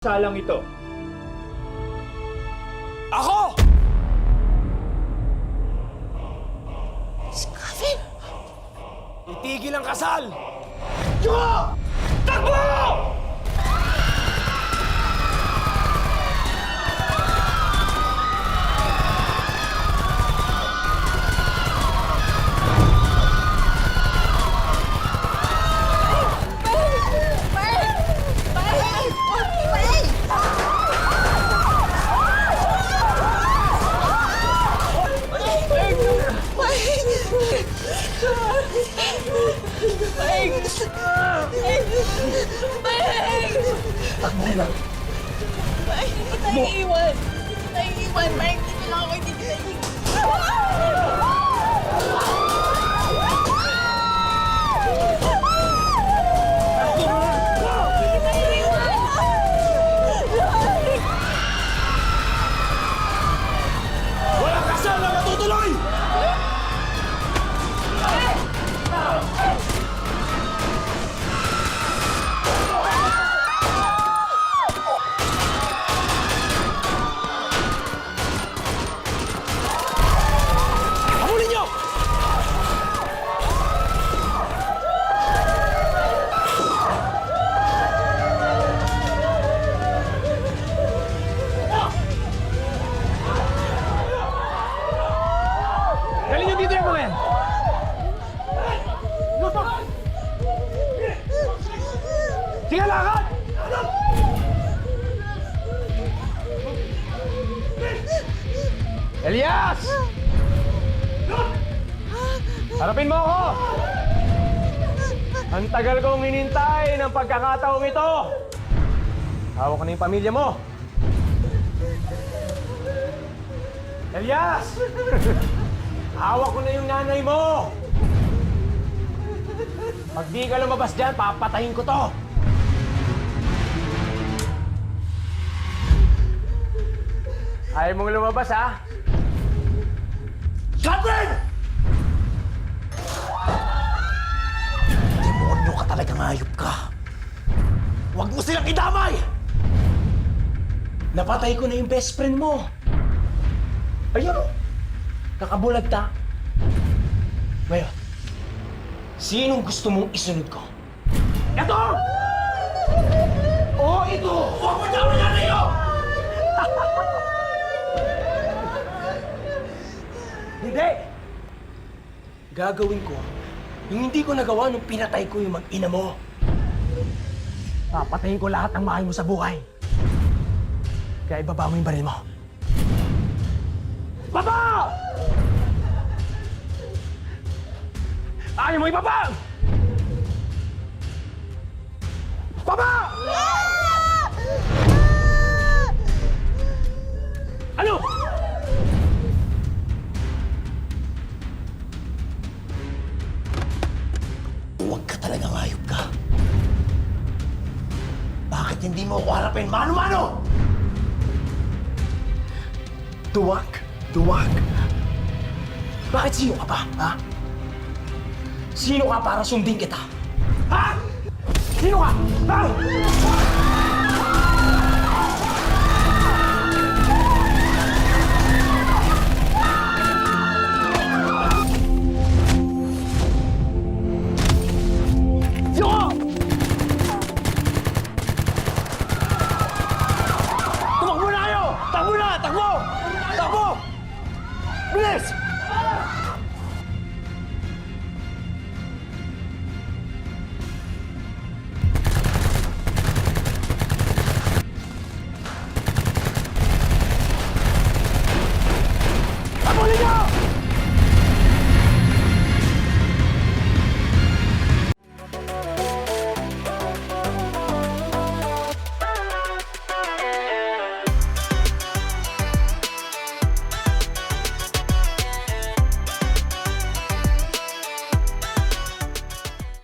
salang ito. Ako! Gavin! Itigil ang kasal! Takbo! Naiiwan! Naiiwan! Mike, dito lang ako, hindi kita iiwan. Yung mga yan! Sige, lakad! Elias! Harapin mo ako! Ang tagal kong hinintay ng pagkakataong ito! Hawak ko na yung pamilya mo! Elias! Hawak ko na yung nanay mo! Pag di ka lumabas dyan, papatayin ko to! Ayaw mong lumabas, ha? Catherine! Demonyo ka talagang hayop ka. Huwag mo silang idamay! Napatay ko na yung best friend mo. Ayun o. Kakabulagta. Ngayon, sinong gusto mong isunod ko? Ito! Oo, ito! Huwag mo damay na niyo! Hindi! Gagawin ko yung hindi ko nagawa nung pinatay ko yung mag-ina mo. Papatayin ko lahat ng mahal mo sa buhay. Kaya ibaba mo yung baril mo. Baba! Ayaw mo ibaba! Baba! Ano? Huwag ka talagang hayop ka. Bakit hindi mo ako harapin mano-mano? Duwag. Duwag. Bakit sino ka ba, ha? Sino ka para sundin kita? Ha? Sino ka? Ha? Yoko! Tumakbo na kayo! Takbo na! Takbo! Takbo! Bilis!